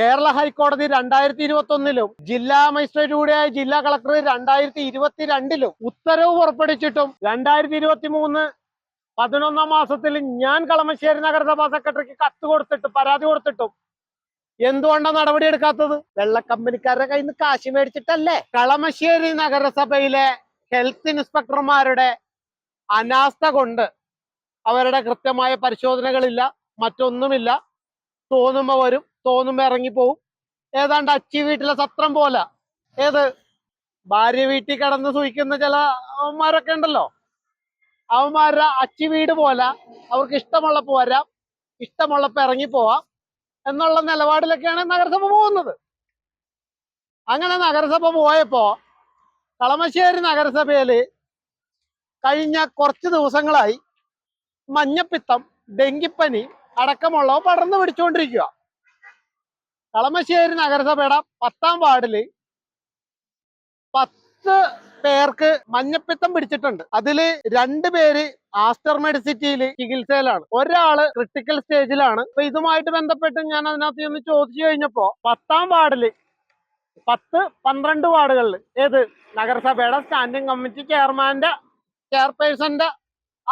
കേരള ഹൈക്കോടതി രണ്ടായിരത്തി ഇരുപത്തി ഒന്നിലും ജില്ലാ മജിസ്ട്രേറ്റ് കൂടിയായ ജില്ലാ കളക്ടർ രണ്ടായിരത്തി ഇരുപത്തിരണ്ടിലും ഉത്തരവ് പുറപ്പെടുവിച്ചിട്ടും രണ്ടായിരത്തി ഇരുപത്തി മൂന്ന് പതിനൊന്നാം മാസത്തിൽ ഞാൻ കളമശ്ശേരി നഗരസഭാ സെക്രട്ടറിക്ക് കത്ത് കൊടുത്തിട്ട് പരാതി കൊടുത്തിട്ടും എന്തുകൊണ്ടാണ് നടപടി എടുക്കാത്തത്? വെള്ളക്കമ്പനിക്കാരുടെ കയ്യിൽ നിന്ന് കാശ് മേടിച്ചിട്ടല്ലേ? കളമശ്ശേരി നഗരസഭയിലെ ഹെൽത്ത് ഇൻസ്പെക്ടർമാരുടെ അനാസ്ഥ കൊണ്ട് അവരുടെ കൃത്യമായ പരിശോധനകളില്ല മറ്റൊന്നുമില്ല. തോന്നുമ്പോ വരും തോന്നുമ്പോ ഇറങ്ങിപ്പോവും ഏതാണ്ട് അച്ചി വീട്ടിലെ സത്രം പോലെ. ഏത്? ഭാര്യ വീട്ടിൽ കടന്ന് സൂക്ഷിക്കുന്ന ചില അവന്മാരൊക്കെ ഉണ്ടല്ലോ. അവന്മാരുടെ അച്ചി വീട് പോലെ അവർക്ക് ഇഷ്ടമുള്ളപ്പോ വരാം ഇഷ്ടമുള്ളപ്പോ ഇറങ്ങി പോവാം എന്നുള്ള നിലപാടിലൊക്കെയാണ് നഗരസഭ പോകുന്നത്. അങ്ങനെ നഗരസഭ പോയപ്പോ കളമശ്ശേരി നഗരസഭയിൽ കഴിഞ്ഞ കുറച്ച് ദിവസങ്ങളായി മഞ്ഞപ്പിത്തം ഡെങ്കിപ്പനി അടക്കമുള്ളവ പടർന്നു പിടിച്ചുകൊണ്ടിരിക്കുക. കളമശ്ശേരി നഗരസഭയുടെ പത്താം വാർഡിൽ പത്ത് പേർക്ക് മഞ്ഞപ്പിത്തം പിടിച്ചിട്ടുണ്ട്. അതിൽ രണ്ട് പേര് ആസ്റ്റർ മെഡിസിറ്റിയിൽ ചികിത്സയിലാണ്. ഒരാൾ ക്രിട്ടിക്കൽ സ്റ്റേജിലാണ്. അപ്പൊ ഇതുമായിട്ട് ബന്ധപ്പെട്ട് ഞാൻ അതിനകത്ത് ഒന്ന് ചോദിച്ചു കഴിഞ്ഞപ്പോ പത്താം വാർഡിൽ പത്ത് പന്ത്രണ്ട് വാർഡുകളിൽ ഏത്? നഗരസഭയുടെ സ്റ്റാൻഡിംഗ് കമ്മിറ്റി ചെയർമാന്റെ ചെയർപേഴ്സന്റെ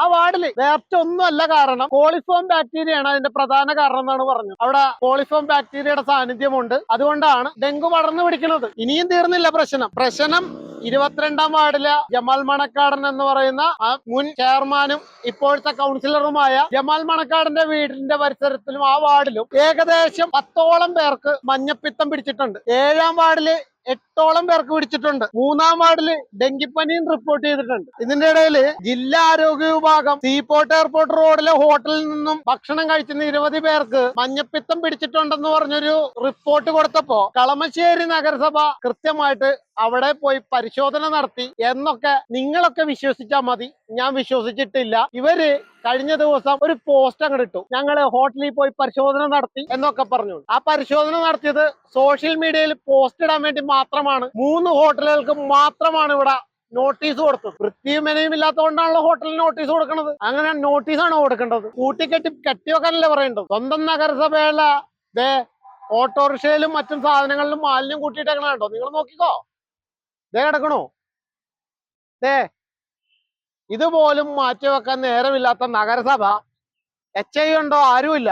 ആ വാർഡിൽ വേർച്ച ഒന്നുമല്ല കാരണം കോളിഫോം ബാക്ടീരിയയാണ് അതിന്റെ പ്രധാന കാരണം എന്നാണ് പറഞ്ഞത്. അവിടെ കോളിഫോം ബാക്ടീരിയയുടെ സാന്നിധ്യമുണ്ട്. അതുകൊണ്ടാണ് ഡെങ്കു പടർന്നു പിടിക്കുന്നത്. ഇനിയും തീർന്നില്ല പ്രശ്നം. പ്രശ്നം ഇരുപത്തിരണ്ടാം വാർഡിലെ ജമാൽ മണക്കാടൻ എന്ന് പറയുന്ന മുൻ ചെയർമാനും ഇപ്പോഴത്തെ കൗൺസിലറുമായ ജമാൽ മണക്കാടന്റെ വീടിന്റെ പരിസരത്തിലും ആ വാർഡിലും ഏകദേശം പത്തോളം പേർക്ക് മഞ്ഞപ്പിത്തം പിടിച്ചിട്ടുണ്ട്. ഏഴാം വാർഡിൽ എട്ടോളം പേർക്ക് പിടിച്ചിട്ടുണ്ട്. മൂന്നാം വാർഡിൽ ഡെങ്കിപ്പനിയും റിപ്പോർട്ട് ചെയ്തിട്ടുണ്ട്. ഇതിന്റെ ഇടയിൽ ജില്ലാ ആരോഗ്യ വിഭാഗം സീപോർട്ട് എയർപോർട്ട് റോഡിലെ ഹോട്ടലിൽ നിന്നും ഭക്ഷണം കഴിച്ച നിരവധി പേർക്ക് മഞ്ഞപ്പിത്തം പിടിച്ചിട്ടുണ്ടെന്ന് പറഞ്ഞൊരു റിപ്പോർട്ട് കൊടുത്തപ്പോ കളമശ്ശേരി നഗരസഭ കൃത്യമായിട്ട് അവിടെ പോയി പരിശോധന നടത്തി. എന്നൊക്കെ നിങ്ങളൊക്കെ വിശ്വസിച്ചാൽ മതി. ഞാൻ വിശ്വസിച്ചിട്ടില്ല. ഇവർ കഴിഞ്ഞ ദിവസം ഒരു പോസ്റ്റ് അങ്ങോട്ട് ഇട്ടു. ഞങ്ങൾ ഹോട്ടലിൽ പോയി പരിശോധന നടത്തി എന്നൊക്കെ പറഞ്ഞു ആ പരിശോധന നടത്തിയത് സോഷ്യൽ മീഡിയയിൽ പോസ്റ്റ് ഇടാൻ വേണ്ടി മാത്രമാണ്. മൂന്ന് ഹോട്ടലുകൾക്ക് മാത്രമാണ് ഇവിടെ നോട്ടീസ് കൊടുത്തത്. വൃത്തിയും മെനയും ഇല്ലാത്തതുകൊണ്ടാണല്ലോ ഹോട്ടലിൽ നോട്ടീസ് കൊടുക്കുന്നത് അങ്ങനെ നോട്ടീസാണ് കൊടുക്കേണ്ടത്. കൂട്ടിക്കെട്ടി കെട്ടിവെക്കാനല്ലേ പറയേണ്ടത്. സ്വന്തം നഗരസഭയിലെ ദേ ഓട്ടോറിക്ഷയിലും മറ്റും സാധനങ്ങളിലും മാലിന്യം കൂട്ടിയിട്ടേക്കണ കണ്ടോ? നിങ്ങൾ നോക്കിക്കോ. ദേ കിടക്കണോ. ദേ ഇതുപോലും മാറ്റി വെക്കാൻ നേരമില്ലാത്ത നഗരസഭ. എച്ച് ഐ ഉണ്ടോ? ആരുമില്ല.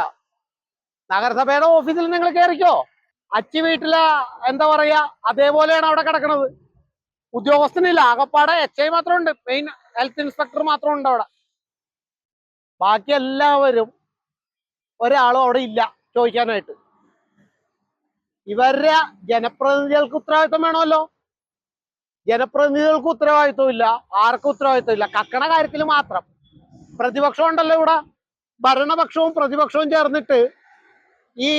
നഗരസഭയുടെ ഓഫീസിൽ നിങ്ങൾ കയറിക്കോ. അച്ചി വീട്ടിലെ എന്താ പറയാ അതേപോലെയാണ് അവിടെ കിടക്കുന്നത് ഉദ്യോഗസ്ഥനില്ല ആകപ്പാടെ എച്ച് ഐ മാത്രം ഉണ്ട് മെയിൻ ഹെൽത്ത് ഇൻസ്പെക്ടർ മാത്രം ഉണ്ട് അവിടെ. ബാക്കി എല്ലാവരും ഒരാളും അവിടെ ഇല്ല ചോദിക്കാനായിട്ട്. ഇവരുടെ ജനപ്രതിനിധികൾക്ക് ഉത്തരവാദിത്വം വേണമല്ലോ. ജനപ്രതിനിധികൾക്ക് ഉത്തരവാദിത്വം ഇല്ല ആർക്കും ഉത്തരവാദിത്വം ഇല്ല. കക്കണ കാര്യത്തിൽ മാത്രം. പ്രതിപക്ഷം ഉണ്ടല്ലോ ഇവിടെ. ഭരണപക്ഷവും പ്രതിപക്ഷവും ചേർന്നിട്ട് ഈ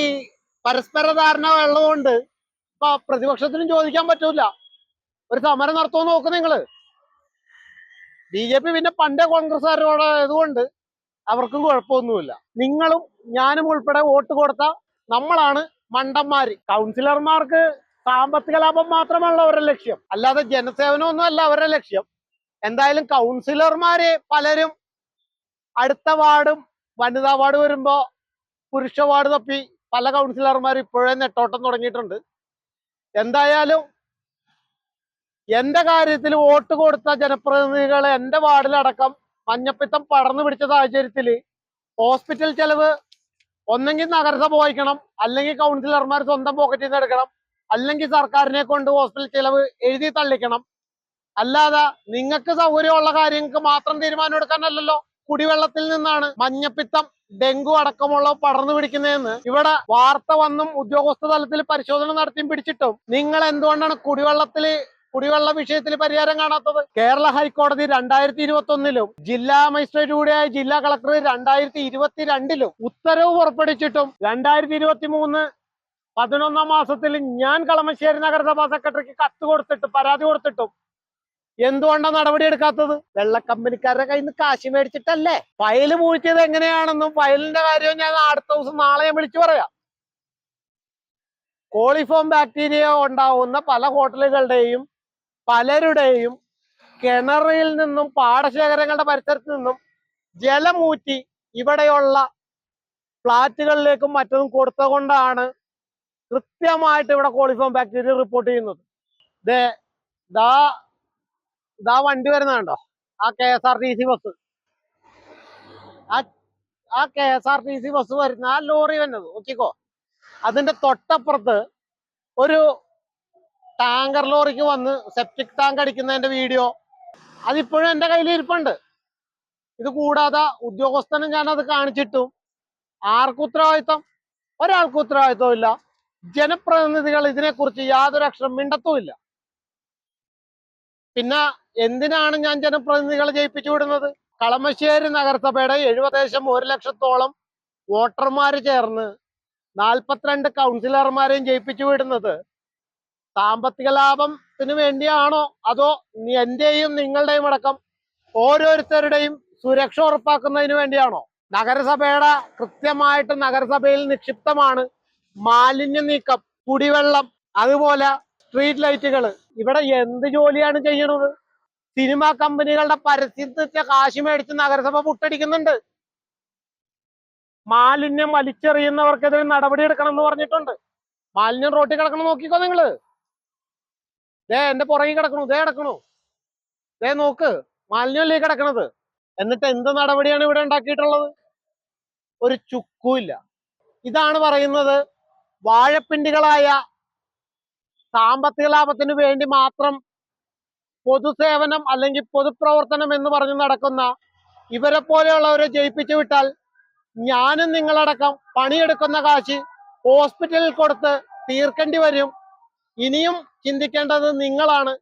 പരസ്പര ധാരണ ഉള്ളതുകൊണ്ട് ഇപ്പൊ പ്രതിപക്ഷത്തിനും ചോദിക്കാൻ പറ്റൂല. ഒരു സമരം നടത്തുമോ നോക്ക് നിങ്ങൾ. ബി ജെ പി പിന്നെ പണ്ടേ കോൺഗ്രസ്സുകാരോടായതുകൊണ്ട് അവർക്കും കുഴപ്പമൊന്നുമില്ല. നിങ്ങളും ഞാനും ഉൾപ്പെടെ വോട്ട് കൊടുത്ത നമ്മളാണ് മണ്ടന്മാര്. കൗൺസിലർമാർക്ക് സാമ്പത്തിക ലാഭം മാത്രമല്ല അവരുടെ ലക്ഷ്യം. അല്ലാതെ ജനസേവനമൊന്നും അല്ല അവരുടെ ലക്ഷ്യം. എന്തായാലും കൗൺസിലർമാരെ പലരും അടുത്ത വാർഡും വനിതാ വാർഡ് വരുമ്പോ പുരുഷ വാർഡ് തപ്പി പല കൗൺസിലർമാർ ഇപ്പോഴേ നെട്ടോട്ടം തുടങ്ങിയിട്ടുണ്ട്. എന്തായാലും എന്റെ കാര്യത്തിൽ വോട്ട് കൊടുത്ത ജനപ്രതിനിധികൾ എന്റെ വാർഡിലടക്കം മഞ്ഞപ്പിത്തം പടർന്നു പിടിച്ച സാഹചര്യത്തിൽ ഹോസ്പിറ്റൽ ചെലവ് ഒന്നെങ്കിൽ നഗരസഭ വഹിക്കണം അല്ലെങ്കിൽ കൗൺസിലർമാർ സ്വന്തം പോക്കറ്റിൽ നിന്ന് എടുക്കണം അല്ലെങ്കിൽ സർക്കാരിനെ കൊണ്ട് ഹോസ്പിറ്റൽ ചെലവ് എഴുതി തള്ളിക്കണം. അല്ലാതെ നിങ്ങൾക്ക് സൗകര്യമുള്ള കാര്യങ്ങൾക്ക് മാത്രം തീരുമാനം എടുക്കാനല്ലല്ലോ. കുടിവെള്ളത്തിൽ നിന്നാണ് മഞ്ഞപ്പിത്തം ഡെങ്കു അടക്കമുള്ള പടർന്നു പിടിക്കുന്നതെന്ന് ഇവിടെ വാർത്ത വന്നും ഉദ്യോഗസ്ഥ തലത്തിൽ പരിശോധന നടത്തിയും പിടിച്ചിട്ടും നിങ്ങൾ എന്തുകൊണ്ടാണ് കുടിവെള്ളത്തിൽ കുടിവെള്ള വിഷയത്തിൽ പരിഹാരം കാണാത്തത്? കേരള ഹൈക്കോടതി രണ്ടായിരത്തി ഇരുപത്തി ഒന്നിലും ജില്ലാ മജിസ്ട്രേറ്റ് കൂടിയായ ജില്ലാ കളക്ടർ രണ്ടായിരത്തി ഇരുപത്തിരണ്ടിലും ഉത്തരവ് പുറപ്പെടുവിച്ചിട്ടും രണ്ടായിരത്തി ഇരുപത്തി മൂന്ന് പതിനൊന്നാം മാസത്തിൽ ഞാൻ കളമശ്ശേരി നഗരസഭാ സെക്രട്ടറിക്ക് കത്ത് കൊടുത്തിട്ട് പരാതി കൊടുത്തിട്ടും എന്തുകൊണ്ടാണ് നടപടി എടുക്കാത്തത്? വെള്ള കമ്പനിക്കാരുടെ കയ്യിൽ നിന്ന് കാശ് മേടിച്ചിട്ടല്ലേ? ഫയൽ പൂഴ്ത്തിയത് എങ്ങനെയാണെന്നും ഫയലിന്റെ കാര്യവും ഞാൻ അടുത്ത ദിവസം നാളെ ഞാൻ വിളിച്ചു പറയാം. കോളിഫോം ബാക്ടീരിയ ഉണ്ടാവുന്ന പല ഹോട്ടലുകളുടെയും പലരുടെയും കിണറിൽ നിന്നും പാടശേഖരങ്ങളുടെ പരിസരത്ത് നിന്നും ജലമൂറ്റി ഇവിടെയുള്ള ഫ്ലാറ്റുകളിലേക്കും മറ്റും കൊടുത്തുകൊണ്ടാണ് കൃത്യമായിട്ട് ഇവിടെ കോളിഫോം ബാക്ടീരിയ റിപ്പോർട്ട് ചെയ്യുന്നത്. ദേ ദാ വണ്ടി വരുന്നുണ്ടോ ആ K S R T C bus ആ K S R T C bus വരുന്ന ആ ലോറി വരുന്നത്. നോക്കിക്കോ. അതിന്റെ തൊട്ടപ്പുറത്ത് ഒരു ടാങ്കർ ലോറിക്ക് വന്ന് സെപ്റ്റിക് ടാങ്ക് അടിക്കുന്നതിന്റെ വീഡിയോ അതിപ്പോഴും എന്റെ കയ്യിൽ ഇരിപ്പുണ്ട്. ഇത് കൂടാതെ ഉദ്യോഗസ്ഥനും ഞാൻ അത് കാണിച്ചിട്ടും. ആർക്കും ഉത്തരവാദിത്തം ഒരാൾക്കും ഉത്തരവാദിത്വം ഇല്ല. ജനപ്രതിനിധികൾ ഇതിനെക്കുറിച്ച് യാതൊരു അക്ഷരം മിണ്ടത്തുമില്ല. പിന്നെ എന്തിനാണ് ഞാൻ ജനപ്രതിനിധികളെ ജയിപ്പിച്ചു വിടുന്നത്? കളമശ്ശേരി നഗരസഭയുടെ എഴുപതേശം ഒരു ലക്ഷത്തോളം വോട്ടർമാർ ചേർന്ന് നാൽപ്പത്തിരണ്ട് കൗൺസിലർമാരെയും ജയിപ്പിച്ചു വിടുന്നത് സാമ്പത്തിക ലാഭത്തിന് വേണ്ടിയാണോ? അതോ എന്റെയും നിങ്ങളുടെയും അടക്കം ഓരോരുത്തരുടെയും സുരക്ഷ ഉറപ്പാക്കുന്നതിന് വേണ്ടിയാണോ? നഗരസഭയുടെ കൃത്യമായിട്ട് നഗരസഭയിൽ നിക്ഷിപ്തമാണ് മാലിന്യ നീക്കം കുടിവെള്ളം അതുപോലെ സ്ട്രീറ്റ് ലൈറ്റുകൾ ഇവിടെ എന്ത് ജോലിയാണ് ചെയ്യണത്? സിനിമ കമ്പനികളുടെ പരസ്യത്തെ കാശ് മേടിച്ച് നഗരസഭ പുട്ടടിക്കുന്നുണ്ട്. മാലിന്യം വലിച്ചെറിയുന്നവർക്കെതിരെ നടപടി എടുക്കണം എന്ന് പറഞ്ഞിട്ടുണ്ട്. മാലിന്യം റോട്ടിൽ കിടക്കണം നോക്കിക്കോ നിങ്ങൾ. ദേ എന്റെ പുറകിൽ കിടക്കണു ദേ കിടക്കണു. ദേ നോക്ക് മാലിന്യമല്ലേ കിടക്കണത്? എന്നിട്ട് എന്ത് നടപടിയാണ് ഇവിടെ ഉണ്ടാക്കിയിട്ടുള്ളത്? ഒരു ചുക്കുമില്ല ഇതാണ് പറയുന്നത് വാഴപ്പിണ്ടികളായ സാമ്പത്തിക ലാഭത്തിന് വേണ്ടി മാത്രം പൊതുസേവനം അല്ലെങ്കിൽ പൊതുപ്രവർത്തനം എന്ന് പറഞ്ഞ് നടക്കുന്ന ഇവരെ പോലെയുള്ളവരെ ജയിപ്പിച്ചു വിട്ടാൽ ഞാനും നിങ്ങളടക്കം പണിയെടുക്കുന്ന കാശ് ഹോസ്പിറ്റലിൽ കൊടുത്ത് തീർക്കേണ്ടി വരും. ഇനിയും ചിന്തിക്കേണ്ടത് നിങ്ങളാണ്.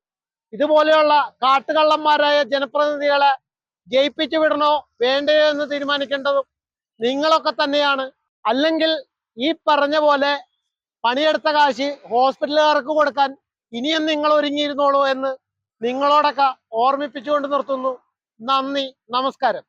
ഇതുപോലെയുള്ള കാട്ടുകള്ളന്മാരായ ജനപ്രതിനിധികളെ ജയിപ്പിച്ചു വിടണോ വേണ്ടയോ എന്ന് തീരുമാനിക്കേണ്ടതും നിങ്ങളൊക്കെ തന്നെയാണ്. അല്ലെങ്കിൽ ഈ പറഞ്ഞ പോലെ പണിയെടുത്ത കാശ് ഹോസ്പിറ്റലുകാർക്ക് കൊടുക്കാൻ ഇനിയും നിങ്ങൾ ഒരുങ്ങിയിരുന്നോളൂ എന്ന് നിങ്ങളോടൊക്കെ ഓർമ്മിപ്പിച്ചുകൊണ്ട് നിർത്തുന്നു. നന്ദി. നമസ്കാരം.